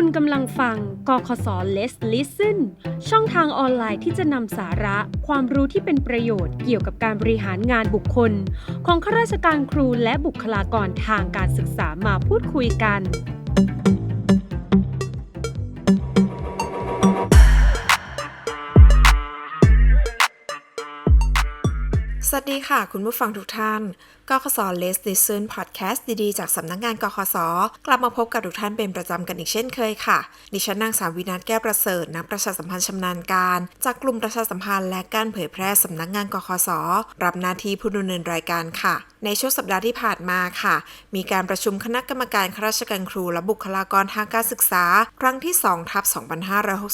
คุณกำลังฟังกคศ Let's Listen ช่องทางออนไลน์ที่จะนำสาระ ความรู้ที่เป็นประโยชน์เกี่ยวกับการบริหารงานบุคคล ของข้าราชการครูและบุคลากรทางการศึกษามาพูดคุยกัน สวัสดีค่ะ คุณผู้ฟังทุกท่านกคศ Let's Listen Podcast ดีๆ จากสำนักงงานกคส กลับมาพบกับทุกท่านเป็นประจำกันอีกเช่นเคยค่ะ ดิฉันนางสาววินัทแก้วประเสริฐนักประชาสัมพันธ์ชำนาญการ จากกลุ่มประชาสัมพันธ์และการเผยแพร่สำนักงงานกคส รับหน้าที่ผู้ดำเนินรายการค่ะในช่วงสัปดาห์ที่ผ่านมาค่ะ มีการประชุมคณะกรรมการข้าราชการครูและบุคลากรทางการศึกษา ครั้งที่2ทับ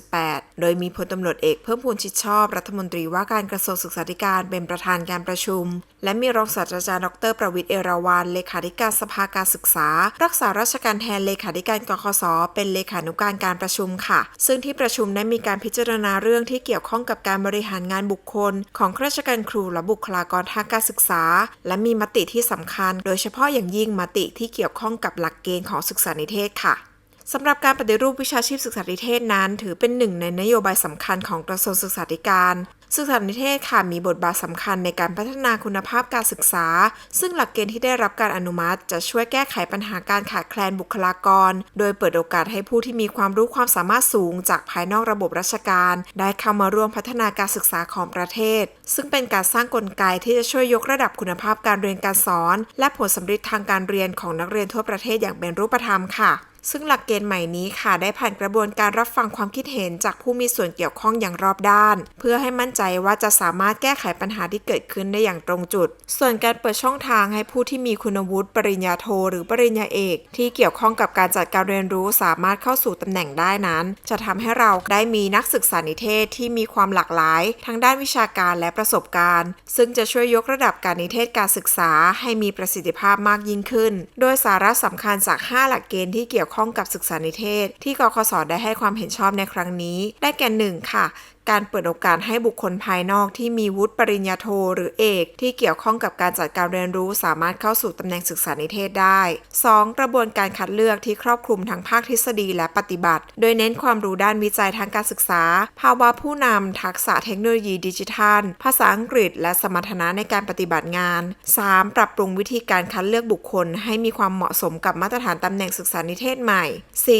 2568 โดยมีพลตำรวจเอกเพิ่มพูนชิดชอบ รัฐมนตรีว่าการกระทรวงศึกษาธิการเป็นประธานการประชุม และมีรองศาสตราจารย์ดร ประวิทย์เอราวัณเลขาธิการสภาการศึกษา รักษาราชการแทนเลขาธิการกคศเป็นเลขานุการการประชุมค่ะ ซึ่งที่ประชุมได้มีการพิจารณาเรื่องที่เกี่ยวข้องกับการบริหารงานบุคคล ของข้าราชการครูและบุคลากรทางการศึกษา และมีมติที่สำคัญ โดยเฉพาะอย่างยิ่งมติที่เกี่ยวข้องกับหลักเกณฑ์ของศึกษานิเทศค่ะสำหรับการปฏิรูปวิชาชีพศึกษาธิเทศนั้น ถือเป็นหนึ่งในนโยบายสำคัญของกระทรวงศึกษาธิการ ศึกษานิเทศค่ะมีบทบาทสำคัญในการพัฒนาคุณภาพการศึกษา ซึ่งหลักเกณฑ์ที่ได้รับการอนุมัติ จะช่วยแก้ไขปัญหาการขาดแคลนบุคลากร โดยเปิดโอกาสให้ผู้ที่มีความรู้ความสามารถสูง จากภายนอกระบบราชการ ได้เข้ามาร่วมพัฒนาการศึกษาของประเทศ ซึ่งเป็นการสร้างกลไกที่จะช่วยยกระดับคุณภาพการเรียนการสอน และผลสำฤทธิ์ทางการเรียนของนักเรียนทั่วประเทศอย่างเป็นรูปธรรมค่ะ ซึ่งหลักเกณฑ์ใหม่นี้ค่ะได้ผ่านกระบวนการรับฟังความคิดเห็นจากผู้มีส่วนเกี่ยวข้องอย่างรอบด้าน เพื่อให้มั่นใจว่าจะสามารถแก้ไขปัญหาที่เกิดขึ้นได้อย่างตรงจุด ส่วนการเปิดช่องทางให้ผู้ที่มีคุณวุฒิปริญญาโท หรือปริญญาเอก ที่เกี่ยวข้องกับการจัดการเรียนรู้สามารถเข้าสู่ตำแหน่งได้นั้น จะทำให้เราได้มีนักศึกษานิเทศที่มีความหลากหลาย ทั้งด้านวิชาการและประสบการณ์ ซึ่งจะช่วยยกระดับการนิเทศการศึกษา ให้มีประสิทธิภาพมากยิ่งขึ้น โดยสาระสำคัญจาก 5 หลักเกณฑ์ที่เกี่ยวข้องกับศึกษานิเทศ ที่กคศได้ให้ความเห็นชอบในครั้งนี้ ได้แก่หนึ่งค่ะ การเปิดโอกาสให้บุคคลภายนอกที่มีวุฒิปริญญาโทหรือเอก ที่เกี่ยวข้องกับการจัดการเรียนรู้สามารถเข้าสู่ตำแหน่งศึกษานิเทศได้ 2. กระบวนการคัดเลือกที่ครอบคลุมทั้งภาคทฤษฎีและปฏิบัติ โดยเน้นความรู้ด้านวิจัยทางการศึกษา ภาวะผู้นำทักษะเทคโนโลยีดิจิทัล ภาษาอังกฤษ และสมรรถนะในการปฏิบัติงาน 3. ปรับปรุงวิธีการคัดเลือกบุคคล ให้มีความเหมาะสมกับมาตรฐานตำแหน่งศึกษานิเทศใหม่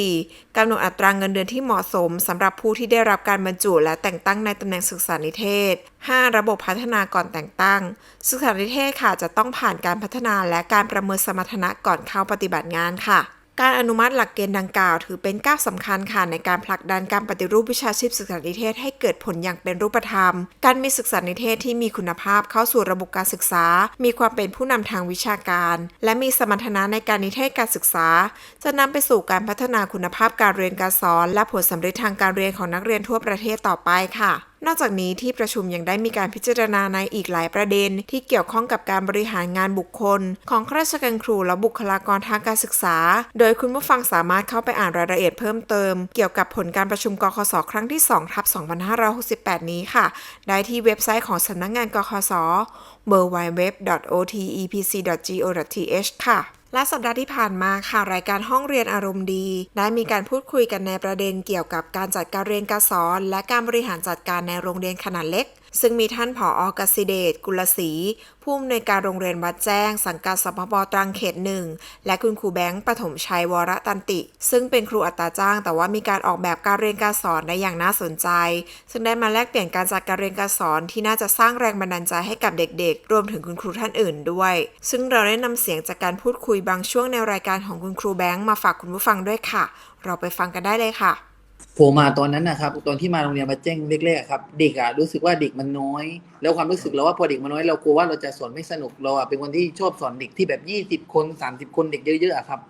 4. กำหนดอัตราเงินเดือนที่เหมาะสมสำหรับผู้ที่ได้รับการบรรจุและแต่งตั้งในตำแหน่งศึกษานิเทศ 5. ระบบพัฒนาก่อนแต่งตั้ง ศึกษานิเทศค่ะจะต้องผ่านการพัฒนาและการประเมินสมรรถนะก่อนเข้าปฏิบัติงานค่ะ การอนุมัติหลักเกณฑ์ดังกล่าวถือเป็นก้าวสำคัญค่ะในการผลักดันการปฏิรูปวิชาชีพศึกษานิเทศให้เกิดผลอย่างเป็นรูปธรรม การมีศึกษานิเทศที่มีคุณภาพเข้าสู่ระบบการศึกษา มีความเป็นผู้นำทางวิชาการ และมีสมรรถนะในการนิเทศการศึกษา จะนำไปสู่การพัฒนาคุณภาพการเรียนการสอน และผลสำเร็จทางการเรียนของนักเรียนทั่วประเทศต่อไปค่ะ นอกจากนี้ที่ประชุมยังได้มีการพิจารณาในอีกหลายประเด็น ที่เกี่ยวข้องกับการบริหารงานบุคคล ของข้าราชการครูและบุคลากรทางการศึกษา โดยคุณผู้ฟังสามารถเข้าไปอ่านรายละเอียดเพิ่มเติม เกี่ยวกับผลการประชุมกคศครั้งที่2ทับ2568 นี้ค่ะ ได้ที่เว็บไซต์ของสำนักงานกคศ www.otepc.go.th ค่ะ และสัปดาห์ที่ผ่านมาค่ะรายการห้องเรียนอารมณ์ดี ได้มีการพูดคุยกันในประเด็นเกี่ยวกับการจัดการเรียนการสอน และการบริหารจัดการในโรงเรียนขนาดเล็ก ซึ่งมีท่านผออกสิเดชกุลศรีผู้อำนวยการโรงเรียนวัดแจ้ง สังกัดสพบตรังเขตหนึ่ง และคุณครูแบงค์ปฐมชัยวรตันติ ซึ่งเป็นครูอัตราจ้าง แต่ว่ามีการออกแบบการเรียนการสอนได้อย่างน่าสนใจ ซึ่งได้มาแลกเปลี่ยนการจัดการเรียนการสอนที่น่าจะสร้างแรงบันดาลใจให้กับเด็กๆ รวมถึงคุณครูท่านอื่นด้วย ซึ่งเราได้นำเสียงจากการพูดคุยบางช่วงในรายการของคุณครูแบงค์มาฝากคุณผู้ฟังด้วยค่ะ เราไปฟังกันได้เลยค่ะ ผมมาตอนนั้นนะครับตอนที่มาโรงเรียนมาแจ้งแรกๆครับ เด็กอะรู้สึกว่าเด็กมันน้อย แล้วความรู้สึกเราว่าพอเด็กมันน้อยเรากลัวว่าเราจะสอนไม่สนุกเราอะเป็นคนที่ชอบสอนเด็กที่แบบยี่สิบคนสามสิบคนเด็กเยอะๆอะครับ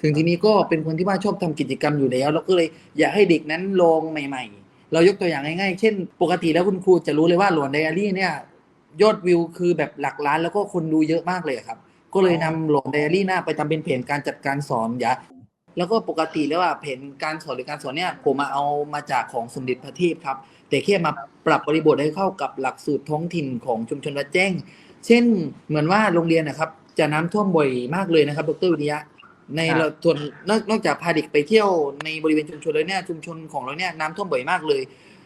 ถึงทีนี้ก็เป็นคนที่ว่าชอบทำกิจกรรมอยู่แล้วเราก็เลยอยากให้เด็กนั้นลองใหม่ ๆ เรายกตัวอย่างง่ายๆ เช่น ปกติแล้วคุณครูจะรู้เลยว่าหลวนไดอารี่เนี่ยยอดวิวคือแบบหลักล้านแล้วก็คนดูเยอะมากเลยครับ ก็เลยนำหลวนไดอารี่หน้าไปทำเป็นเพจการจัดการสอนอย่า แล้วก็ปกติแล้วอะเพนการสอนหรือการสอนเนี่ย ผมมาเอามาจากของสมเด็จพระเทพครับ แต่แค่มาปรับบริบทให้เข้ากับหลักสูตรท้องถิ่นของชุมชนวัดแจ้ง เช่นเหมือนว่าโรงเรียนนะครับ จะน้ำท่วมบ่อยมากเลยนะครับดรวิริยะในครับเราส่วนนอกนอกจากพาเด็กไปเที่ยวในบริเวณชุมชนแล้วเนี่ยชุมชนของเราเนี่ยน้ำท่วมบ่อยมากเลย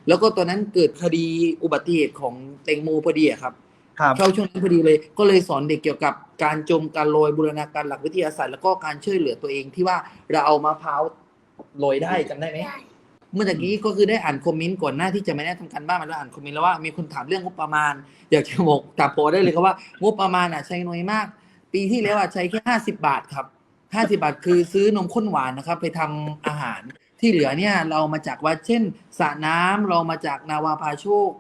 แล้วก็ตอนนั้นเกิดคดีอุบัติเหตุของแตงโมพอดีอะครับครับ เข้าช่วงนั้นพอดีเลย ก็เลยสอนเด็กเกี่ยวกับการจมการลอยบูรณาการหลักวิทยาศาสตร์แล้วก็การช่วยเหลือตัวเองที่ว่าเราเอามะพร้าวลอยได้จำได้ไหมเมื่อกี้ก็คือได้อ่านคอมเมนต์ก่อนหน้าที่จะไม่ได้ทำการบ้านมาแล้วอ่านคอมเมนต์แล้วว่ามีคนถามเรื่องงบประมาณอยากจะบอกถามโปได้เลยครับว่างบประมาณอะใช้น้อยมาก ปีที่แล้วอะใช้แค่ห้าสิบาทครับห้าสิบาทคือซื้อนมข้นหวานนะครับ ไปทำอาหารที่เหลือเนี่ยเรามาจากวัดเช่นสระน้ำเรามาจากนาวาพาโชค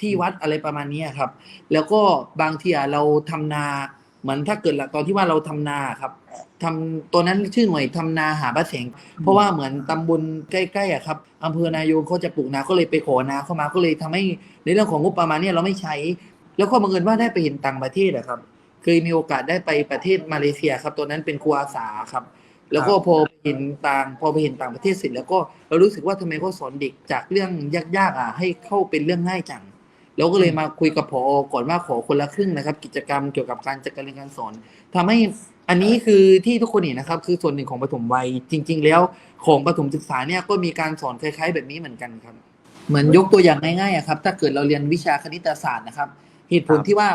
ที่วัดอะไรประมาณเนี้ยครับ แล้วก็บางทีอะเราทำนาเหมือนถ้าเกิดละตอนที่ว่าเราทำนาครับทำตัวนั้นชื่อหน่วยทำนาหาพระแสงเพราะว่าเหมือนตำบลใกล้ๆอะครับอำเภอนายงเขาจะปลูกนาก็เลยไปขอนาเข้ามาก็เลยทำให้ในเรื่องของงบประมาณเนี่ยเราไม่ใช้ แล้วก็บังเอิญว่าได้ไปเห็นต่างประเทศอะครับ เคยมีโอกาสได้ไปประเทศมาเลเซียครับ ตัวนั้นเป็นครูอาสาครับ แล้วก็พอไปเห็นต่างพอไปเห็นต่างประเทศเสร็จแล้วก็เรารู้สึกว่าทำไมเขาสอนเด็กจากเรื่องยากๆอะให้เข้าเป็นเรื่องง่ายจัง เราก็เลยมาคุยกับพอก่อนว่าขอคนละครึ่งนะครับ กิจกรรมเกี่ยวกับการจัดการเรียนการสอนทำให้อันนี้คือที่ทุกคนเห็นนะครับ คือส่วนหนึ่งของปฐมวัยจริง ๆ แล้วของปฐมศึกษาเนี่ยก็มีการสอนคล้าย ๆ แบบนี้เหมือนกันครับ เหมือนยกตัวอย่างง่ายๆอะครับ ถ้าเกิดเราเรียนวิชาคณิตศาสตร์นะครับ เหตุผลครับที่ว่า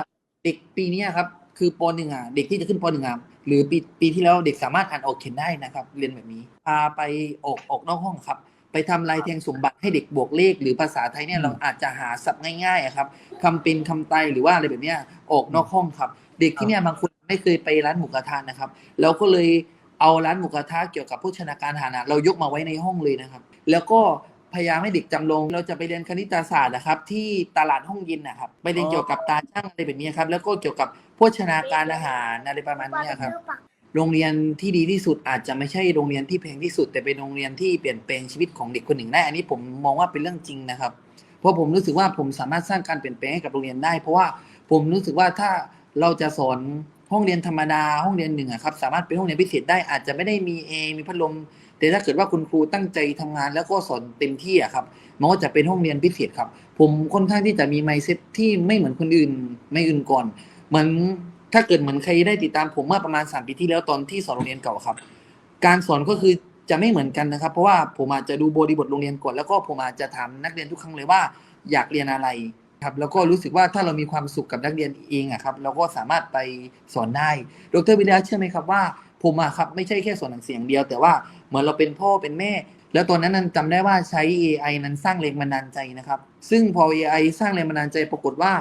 เด็กปีเนี้ยครับคือปหนึ่งอะเด็กที่จะขึ้นปหนึ่งอะหรือปีปีที่แล้วเด็กสามารถอ่านออกเขียนได้นะครับ เรียนแบบนี้พาไปออกออกนอกห้องครับ ไปทำลายแทงสมบัติให้เด็กบวกเลข หรือภาษาไทยเนี่ยเราอาจจะหาศัพท์ง่ายๆอะครับคำเป็นคำไตหรือว่าอะไรแบบเนี้ยออกนอกห้องครับ เด็กที่เนี่ยบางคนไม่เคยไปร้านหมูกระทะนะครับเราก็เลยเอาร้านหมูกระทะเกี่ยวกับโภชนาการอาหารอะเรายกมาไว้ในห้องเลยนะครับ แล้วก็พยายามให้เด็กจำลองเราจะไปเรียนคณิตศาสตร์นะครับ ที่ตลาดห้องเย็นนะครับไปเรียนเกี่ยวกับตาช่างอะไรแบบนี้ครับ แล้วก็เกี่ยวกับโภชนาการอาหารอะไรประมาณเนี้ยครับ โรงเรียนที่ดีที่สุดอาจจะไม่ใช่โรงเรียนที่แพงที่สุด แต่เป็นโรงเรียนที่เปลี่ยนแปลงชีวิตของเด็กคนหนึ่งได้ อันนี้ผมมองว่าเป็นเรื่องจริงนะครับ เพราะผมรู้สึกว่าผมสามารถสร้างการเปลี่ยนแปลงให้กับโรงเรียนได้ เพราะว่าผมรู้สึกว่าถ้าเราจะสอนห้องเรียนธรรมดาห้องเรียนหนึ่งครับสามารถเป็นห้องเรียนพิเศษได้อาจจะไม่ได้มีเอมีพัดลมแต่ถ้าเกิดว่าคุณครูตั้งใจทำงานแล้วก็สอนเต็มที่อะครับมันก็จะเป็นห้องเรียนพิเศษครับ ผมค่อนข้างที่จะมีไมเซ็ตที่ไม่เหมือนคนอื่นไม่อื่นก่อน เหมือน ถ้าเกิดเหมือนใครได้ติดตามผมเมื่อประมาณสามปีที่แล้วตอนที่สอนโรงเรียนเก่าครับ การสอนก็คือจะไม่เหมือนกันนะครับ เพราะว่าผมอาจจะดูบริบทโรงเรียนก่อนแล้วก็ผมอาจจะถามนักเรียนทุกครั้งเลยว่าอยากเรียนอะไรครับแล้วก็รู้สึกว่าถ้าเรามีความสุขกับนักเรียนเองอะครับเราก็สามารถไปสอนได้ ดรวิทยาเชื่อไหมครับว่าผมอะครับไม่ใช่แค่สอนหนังเสืออย่างเดียว แต่ว่าเหมือนเราเป็นพ่อเป็นแม่ แล้วตอนนั้นนั้นจำได้ว่าใช้ AI นั้นสร้างแรงบันดาลใจนะครับ ซึ่งพอ AI สร้างแรงบันดาลใจปรากฏว่า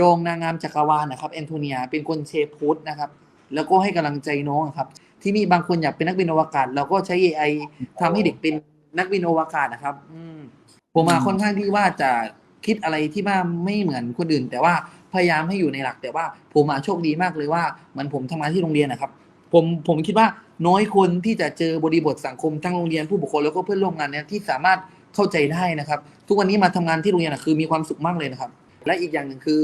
รองนางงามจักรวาลนะครับแอนโทเนียเป็นคนเชฟพูดนะครับ แล้วก็ให้กำลังใจน้องครับ ที่มีบางคนอยากเป็นนักบินอวกาศ เราก็ใช้ AI ทำให้เด็กเป็นนักบินอวกาศนะครับ อืมผมมาค่อนข้างที่ว่าจะคิดอะไรที่ว่าไม่เหมือนคนอื่น แต่ว่าพยายามให้อยู่ในหลัก แต่ว่าผมมาโชคดีมากเลยว่ามือนผมทำงานที่โรงเรียนนะครับ ผมผมคิดว่าน้อยคนที่จะเจอบริบทสังคมทั้งโรงเรียนผู้ปกครองแล้วก็เพื่อนร่วมงานเนี่ยที่สามารถเข้าใจได้นะครับ ทุกวันนี้มาทำงานที่โรงเรียนอะคือมีความสุขมากเลยนะครับ และอีกอย่างหนึ่งคือ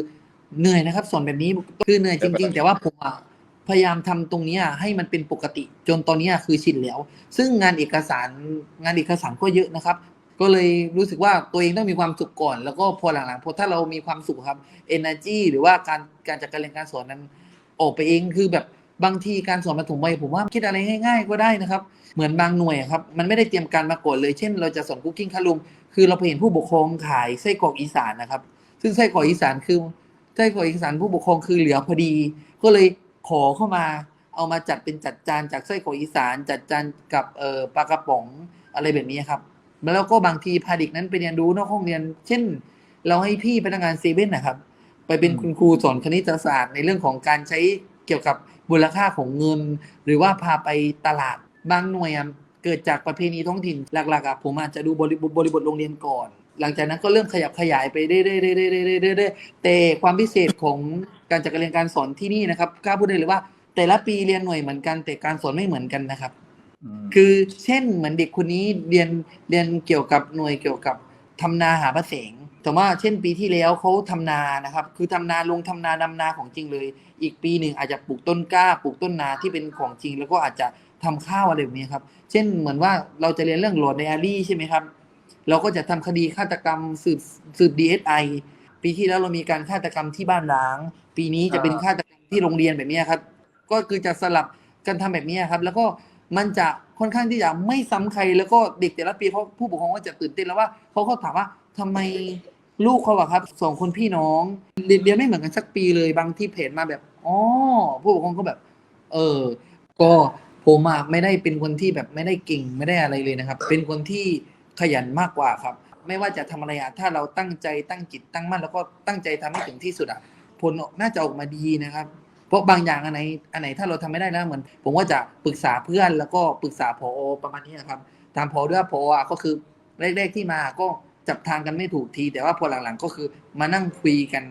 เหนื่อยนะครับสอนแบบนี้คือเหนื่อยจริง ๆ แต่ว่าผมอะพยายามทำตรงเนี้ยให้มันเป็นปกติ จนตอนเนี้ยคือชินแล้ว ซึ่งงานเอกสารงานเอกสารก็เยอะนะครับ ก็เลยรู้สึกว่าตัวเองต้องมีความสุขก่อน แล้วก็พอหลังๆพอถ้าเรามีความสุขครับ energy หรือว่าการการจัดการเรียนการสอนนั้นออกไปเองคือแบบบางทีการสอนปฐมวัยผมว่าคิดอะไรง่าย ๆ ก็ได้นะครับ เหมือนบางหน่วยอะครับมันไม่ได้เตรียมการมาก่อนเลย เช่น เราจะสอนคุกกิ้งคารุมคือเราไปเห็นผู้ปกครองขายไส้กรอกอีสานนะครับ ซึ่งไส้กรอกอีสานคือไส้กรอกอีสานผู้ปกครองคือเหลือพอดี ก็เลยขอเข้ามา เอามาจัดเป็นจัดจานจากไส้กรอกอีสาน จัดจานกับเอ่อปลากระป๋องอะไรแบบนี้ครับแล้วก็บางทีพาเด็กนั้นไปเรียนรู้นอกห้องเรียน เช่น เราให้พี่พนักงานเซเว่นนะครับ ไปเป็นอืมคุณครูสอนคณิตศาสตร์ในเรื่องของการใช้เกี่ยวกับมูลค่าของเงิน หรือว่าพาไปตลาดบางหน่วยอะเกิดจากประเพณีท้องถิ่นหลักๆอะผมอาจจะดูบริบทบริบทโรงเรียนก่อน หลังจากนั้นก็เริ่มขยับขยายไปเรื่อยๆๆๆๆๆแต่ความพิเศษของการจัดการเรียนการสอนที่นี่นะครับกล้าพูดได้เลยว่า แต่ละปีเรียนหน่วยเหมือนกัน แต่การสอนไม่เหมือนกันนะครับมคือเช่นเหมือนเด็กคนนี้เรียนเรียนเกี่ยวกับหน่วยเกี่ยวกับทำนาหาพระแสงแต่ว่าเช่นปีที่แล้วเขาทำนานะครับ คือทำนาลงทำนาดำนาของจริงเลย อีกปีหนึ่งอาจจะปลูกต้นกล้าปลูกต้นนาที่เป็นของจริง แล้วก็อาจจะทำข้าวอะไรแบบนี้ครับ เช่นเหมือนว่าเราจะเรียนเรื่องโหลดไดอารี่ใช่ไหมครับ เราก็จะทำคดีฆาตกรรมสืบสืบ DSI ปีที่แล้วเรามีการฆาตกรรมที่บ้านร้าง ปีนี้จะเป็นฆาตกรรมที่โรงเรียนแบบนี้ครับ ก็คือจะสลับกันทำแบบนี้ครับ แล้วก็มันจะค่อนข้างที่จะไม่ซ้ำใคร แล้วก็เด็กแต่ละปีเขาผู้ปกครองก็จะตื่นเต้นแล้วว่าเขาเขาถามว่าทำไมลูกเขาอะครับสองคนพี่น้องเรียนเรียนไม่เหมือนกันสักปีเลยบางที่เพจมาแบบอ๋อผู้ปกครองก็แบบ เออ ก็ผมอะไม่ได้เป็นคนที่แบบไม่ได้เก่งไม่ได้อะไรเลยนะครับ เป็นคนที่ ขยันมากกว่าครับ ไม่ว่าจะทำอะไรอะถ้าเราตั้งใจตั้งจิตตั้งมั่นแล้วก็ตั้งใจทำให้ถึงที่สุดอะผลน่าจะออกมาดีนะครับ เพราะบางอย่างอันไหนอันไหนถ้าเราทำไม่ได้แล้วเหมือนผมก็จะปรึกษาเพื่อนแล้วก็ปรึกษาพอประมาณนี้นะครับตามพอด้วยพออะก็คือแรกๆที่มาก็จับทางกันไม่ถูกที แต่ว่าพอหลังๆก็คือมานั่งคุยกัน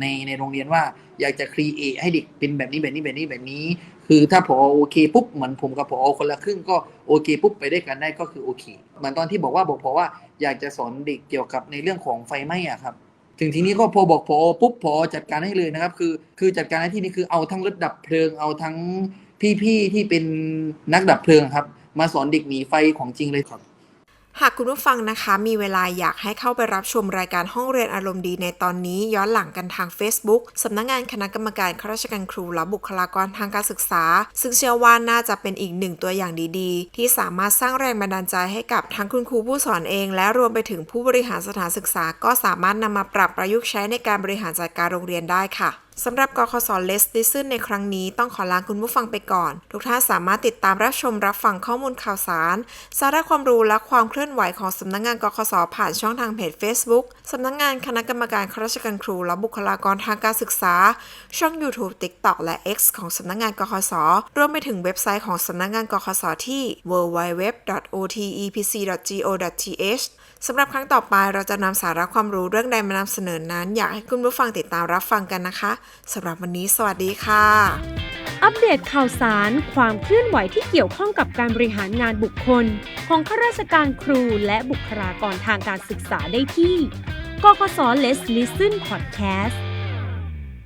ในในโรงเรียนว่า อยากจะครีเอทให้เด็กเป็นแบบนี้แบบนี้แบบนี้แบบนี้ คือถ้าพอโอเคปุ๊บเหมือนผมกับพอคนละครึ่งก็โอเคปุ๊บไปได้กันได้ก็คือโอเคเหมือนตอนที่บอกว่าบอกพอว่าอยากจะสอนเด็กเกี่ยวกับในเรื่องของไฟไหม้อะครับถึงทีนี้ก็พอบอกพอปุ๊บพอจัดการให้เลยนะครับคือคือจัดการในที่นี้คือเอาทั้งรถดับเพลิงเอาทั้งพี่ๆที่เป็นนักดับเพลิงครับ มาสอนเด็กหนีไฟของจริงเลยครับ หากคุณผู้ฟังนะคะ มีเวลาอยากให้เข้าไปรับชมรายการห้องเรียนอารมณ์ดีในตอนนี้ ย้อนหลังกันทาง Facebook สำนักงงานคณะกรรมการข้าราชการครูและบุคลากรทางการศึกษา ซึ่งเชื่อว่าน่าจะเป็นอีกหนึ่งตัวอย่างดีๆ ที่สามารถสร้างแรงบันดาลใจให้กับทั้งคุณครูผู้สอนเอง และรวมไปถึงผู้บริหารสถานศึกษา ก็สามารถนำมาปรับประยุกต์ใช้ในการบริหารจัดการโรงเรียนได้ค่ะสำหรับกคศ Let's Listen ในครั้งนี้ต้องขอลาคุณผู้ฟังไปก่อน ทุกท่านสามารถติดตามรับชมรับฟังข้อมูลข่าวสาร สาระความรู้และความเคลื่อนไหวของสำนักงานกคศผ่านช่องทางเพจ Facebook สำนักงานคณะกรรมการข้าราชการครูและบุคลากรทางการศึกษา ช่อง YouTube TikTok และ X ของสำนักงานกคศรวมไปถึงเว็บไซต์ของสำนักงานกคศที่ www.otepc.go.th สำหรับครั้งต่อไปเราจะนำสาระความรู้เรื่องใดมานำเสนอนั้น อยากให้คุณผู้ฟังติดตามรับฟังกันนะคะสำหรับวันนี้สวัสดีค่ะ อัปเดตข่าวสาร ความเคลื่อนไหวที่เกี่ยวข้องกับการบริหารงานบุคคล ของข้าราชการครูและบุคลากรทางการศึกษาได้ที่กกศ Let's Listen Podcast